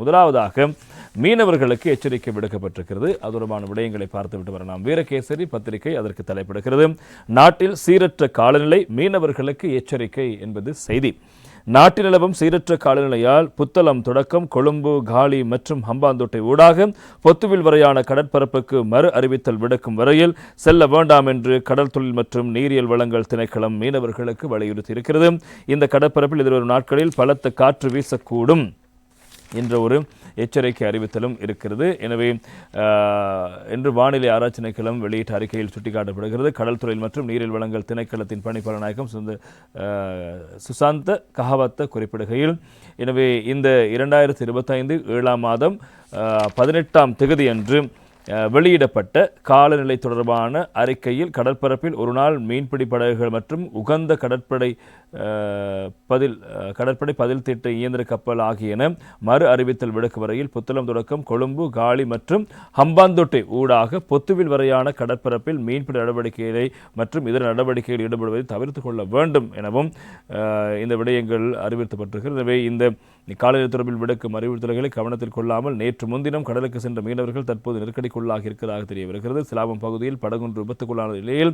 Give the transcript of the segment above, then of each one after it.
முதலாவதாக மீனவர்களுக்கு எச்சரிக்கை விடுக்கப்பட்டிருக்கிறது. அது தொடர்பான விடயங்களை பார்த்துவிட்டு வரலாம் வீரகேசரி பத்திரிகை அதற்கு தலைப்படுகிறது. நாட்டில் சீரற்ற காலநிலை மீனவர்களுக்கு எச்சரிக்கை என்பது செய்தி. நாட்டில் நிலவும் சீரற்ற காலநிலையால் புத்தளம் தொடக்கம் கொழும்பு காலி மற்றும் ஹம்பாந்தோட்டை ஊடாக பொத்துவில் வரையான கடற்பரப்புக்கு மறு அறிவித்தல் விடுக்கும் வரையில் செல்ல வேண்டாம் என்று கடல் தொழில் மற்றும் நீரியல் வளங்கள் திணைக்களம் மீனவர்களுக்கு வலியுறுத்தியிருக்கிறது. இந்த கடற்பரப்பில் எதிர்வரும் நாட்களில் பலத்த காற்று வீசக்கூடும். என்ற ஒரு எச்சரிக்கை அறிவித்தலும் இருக்கிறது. எனவே இன்று வானிலை ஆராய்ச்சி திணைக்களம் வெளியிட்ட அறிக்கையில் சுட்டிக்காட்டப்படுகிறது. கடல் மற்றும் நீரில் வளங்கள் திணைக்களத்தின் பணிப்பாளர் நாயகம் சுந்த சுசாந்த கஹவத்த குறிப்பிடுகையில் எனவே இந்த இரண்டாயிரத்தி இருபத்தைந்து ஏழாம் மாதம் பதினெட்டாம் திகதி அன்று வெளியிடப்பட்ட காலநிலை தொடர்பான அறிக்கையில் கடற்பரப்பில் ஒரு நாள் மீன்பிடி படகுகள் மற்றும் உகந்த கடற்படை பதில் கடற்படை பதில் திட்ட இயந்திர கப்பல் ஆகியன மறு அறிவித்தல் விடுக்கும் வரையில் புத்தளம் தொடக்கம் கொழும்பு காலி மற்றும் ஹம்பாந்தோட்டை ஊடாக பொத்துவில் வரையான கடற்பரப்பில் மீன்பிடி நடவடிக்கைகளை மற்றும் இதர நடவடிக்கைகள் ஈடுபடுவதை தவிர்த்து கொள்ள வேண்டும் எனவும் இந்த விடயங்கள் அறிவுறுத்தப்பட்டிருக்கிறது. எனவே இந்த காலநிலை தொடர்பில் விடுக்கும் அறிவுறுத்தல்களை கவனத்தில் கொள்ளாமல் நேற்று முன்தினம் கடலுக்கு சென்ற மீனவர்கள் தற்போது நெருக்கடிக்குள்ளாக இருக்கிறதாக தெரிய வருகிறது சிலாபம் பகுதியில் படகொன்று விபத்துக்குள்ளான நிலையில்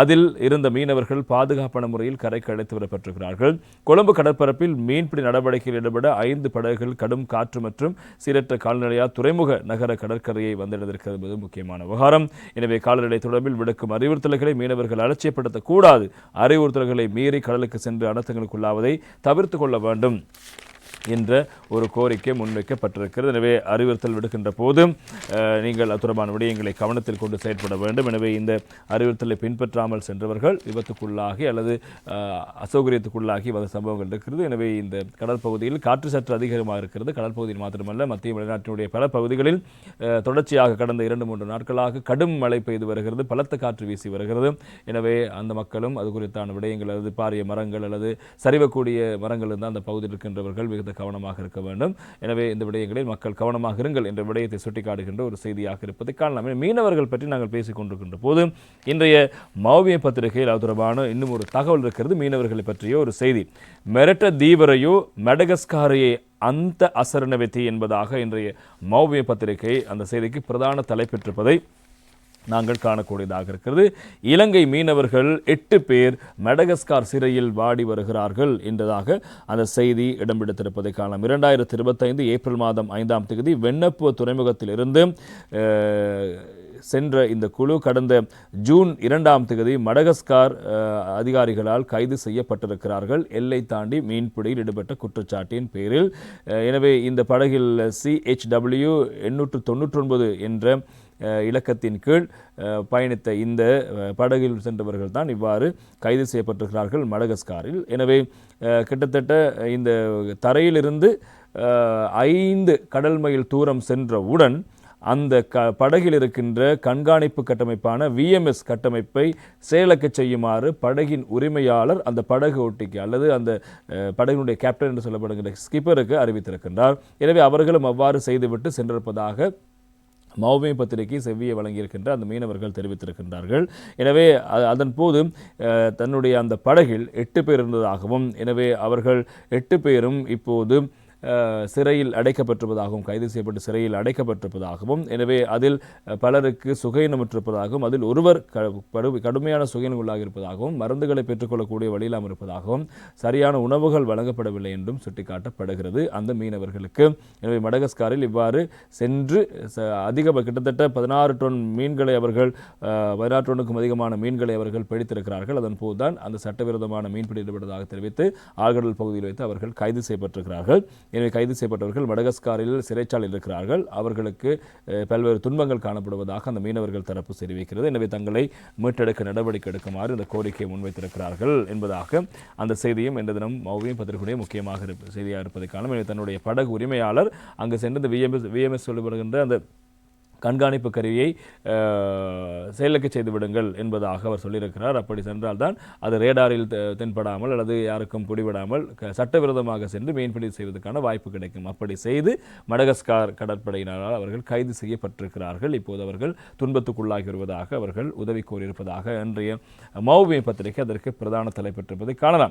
அதில் இருந்த மீனவர்கள் பாதுகாப்பான முறையில் கரைக்கு அழைத்து வரப்பட்டிருக்கிறார்கள். கொழும்பு கடற்பரப்பில் மீன்பிடி நடவடிக்கையில் ஈடுபட ஐந்து படகுகள் கடும் காற்று மற்றும் சீரற்ற கால்நிலையால் துறைமுக நகர கடற்கரையை வந்தடைந்திருக்கிறது என்பது முக்கியமான விவகாரம். எனவே காலநிலை தொடர்பில் விடுக்கும் அறிவுறுத்தல்களை மீனவர்கள் அலட்சியப்படுத்தக்கூடாது. அறிவுறுத்தல்களை மீறி கடலுக்கு சென்று அனர்த்தங்களுக்குள்ளாவதை தவிர்த்து கொள்ள வேண்டும். என்ற ஒரு கோரிக்கை முன்வைக்கப்பட்டிருக்கிறது. எனவே அறிவுறுத்தல் விடுக்கின்ற போது நீங்கள் அத்துறமான விடயங்களை கவனத்தில் கொண்டு செயற்பட வேண்டும். எனவே இந்த அறிவுறுத்தலை பின்பற்றாமல் சென்றவர்கள் விபத்துக்குள்ளாகி அல்லது அசௌகரியத்துக்குள்ளாகி வந்த சம்பவங்கள் இருக்கிறது. எனவே இந்த கடல் பகுதியில் காற்று சற்று அதிகமாக இருக்கிறது. கடல் பகுதியில் மாத்திரமல்ல மத்திய வெளிநாட்டினுடைய பல பகுதிகளில் தொடர்ச்சியாக கடந்த இரண்டு மூன்று நாட்களாக கடும் மழை பெய்து வருகிறது. பலத்த காற்று வீசி வருகிறது. எனவே அந்த மக்களும் அது குறித்தான விடயங்கள் அல்லது பாரிய மரங்கள் அல்லது சரிவக்கூடிய மரங்கள் இருந்தால் அந்த பகுதியில் இருக்கின்றவர்கள் மிகுந்த கவனமாக இருக்க வேண்டும். எனவே இந்த விடயங்களில் மக்கள் கவனமாக இருங்கள் என்ற விடயத்தை சுட்டிக்காட்டுகின்ற ஒரு செய்தியாக இருப்பதை காணலாம் மீனவர்கள் பற்றி நாங்கள் பேசிக் கொண்டிருக்கின்ற போது இன்றைய மௌவிய பத்திரிகையில் அது தொடர்பான இன்னும் ஒரு தகவல் இருக்கிறது. மீனவர்களை பற்றிய ஒரு செய்தி. மெரட்ட தீவரையோ மெடகஸ்காரையே அந்த அசரணவெத்தி என்பதாக இன்றைய மௌவிய பத்திரிகை அந்த செய்திக்கு பிரதான தலைப்பெற்றிருப்பதை நாங்கள் காணக்கூடியதாக இருக்கிறது. இலங்கை மீனவர்கள் எட்டு பேர் மடகஸ்கார் சிறையில் வாடி வருகிறார்கள் என்றதாக அந்த செய்தி இடம்பிடித்திருப்பதை காணலாம். இரண்டாயிரத்தி இருபத்தைந்து ஏப்ரல் மாதம் ஐந்தாம் தேதி வெண்ணப்புவ துறைமுகத்திலிருந்து சென்ற இந்த குழு கடந்த ஜூன் இரண்டாம் தேதி மடகஸ்கார் அதிகாரிகளால் கைது செய்யப்பட்டிருக்கிறார்கள். எல்லை தாண்டி மீன்பிடியில் ஈடுபட்ட குற்றச்சாட்டின் பேரில் எனவே இந்த படகில் சிஹெச்டபிள்யூ எண்ணூற்று தொண்ணூற்றொன்பது என்ற இலக்கத்தின் கீழ் பயணித்த இந்த படகில் சென்றவர்கள் தான் இவ்வாறு கைது செய்யப்பட்டிருக்கிறார்கள் மடகஸ்காரில். எனவே கிட்டத்தட்ட இந்த தரையிலிருந்து ஐந்து கடல் மைல் தூரம் சென்றவுடன் அந்த க படகில் இருக்கின்ற கண்காணிப்பு கட்டமைப்பான விஎம்எஸ் கட்டமைப்பை செயலக்க செய்யுமாறு படகின் உரிமையாளர் அந்த படகு ஓட்டிக்கு அல்லது அந்த படகினுடைய கேப்டன் என்று சொல்லப்படுகின்ற ஸ்கிப்பருக்கு அறிவித்திருக்கின்றார். எனவே அவர்களும் அவ்வாறு செய்துவிட்டு சென்றிருப்பதாக மௌமே பத்திரிகை செவ்வியை வழங்கியிருக்கின்ற அந்த மீனவர்கள் தெரிவித்திருக்கின்றார்கள். எனவே அதன் போது அஹ், தன்னுடைய அந்த படகில் எட்டு பேர் இருந்ததாகவும் எனவே அவர்கள் எட்டு பேரும் இப்போது சிறையில் அடைக்கப்பட்டிருப்பதாகவும் கைது செய்யப்பட்டு சிறையில் அடைக்கப்பட்டிருப்பதாகவும் எனவே அதில் பலருக்கு சுகையினமுற்றிருப்பதாகவும் அதில் ஒருவர் க படு கடுமையான சுகையினம் உள்ளாக இருப்பதாகவும் மருந்துகளை பெற்றுக்கொள்ளக்கூடிய வழியிலாம் இருப்பதாகவும் சரியான உணவுகள் வழங்கப்படவில்லை என்றும் சுட்டிக்காட்டப்படுகிறது அந்த மீனவர்களுக்கு. எனவே மடகஸ்காரில் இவ்வாறு சென்று ச- அதிக கிட்டத்தட்ட பதினாறு டன் மீன்களை அவர்கள் பதினாறு டன்னுக்கும் அதிகமான மீன்களை அவர்கள் பிடித்திருக்கிறார்கள். அதன் போதுதான் அந்த சட்டவிரோதமான மீன்பிடி ஈடுபட்டதாக தெரிவித்து ஆழ்கடல் பகுதியில் வைத்து அவர்கள் கைது செய்யப்பட்டிருக்கிறார்கள். எனவே கைது செய்யப்பட்டவர்கள் மடகஸ்காரில் சிறைச்சாலையில் இருக்கிறார்கள். அவர்களுக்கு பல்வேறு துன்பங்கள் காணப்படுவதாக அந்த மீனவர்கள் தரப்பு தெரிவிக்கிறது. எனவே தங்களை மீட்டெடுக்க நடவடிக்கை எடுக்குமாறு இந்த கோரிக்கையை முன்வைத்திருக்கிறார்கள் என்பதாக அந்த செய்தியும் இந்த தினம் மௌவியும் பத்திரிகையுடைய முக்கியமாக இருப்ப செய்தியாக இருப்பதை காணும். எனவே தன்னுடைய படகு உரிமையாளர் அங்கு சென்று இந்த விஎம்எஸ் விஎம்எஸ் சொல்லப்படுகின்ற அந்த கண்காணிப்பு கருவியை செயலுக்கு செய்து விடுங்கள் என்பதாக அவர் சொல்லியிருக்கிறார். அப்படி சென்றால்தான் அது ரேடாரில் தென்படாமல் அல்லது யாருக்கும் பிடிபடாமல் க- சட்டவிரோதமாக சென்று மீன்பிடி செய்வதற்கான வாய்ப்பு கிடைக்கும். அப்படி செய்து மடகஸ்கார் கடற்படையினரால் அவர்கள் கைது செய்யப்பட்டிருக்கிறார்கள். இப்போது அவர்கள் துன்பத்துக்குள்ளாகி வருவதாக அவர்கள் உதவி கோரியிருப்பதாக இன்றைய மௌவிய பத்திரிகை அதற்கு பிரதான தலைப்பெற்றிருப்பதை காணலாம்.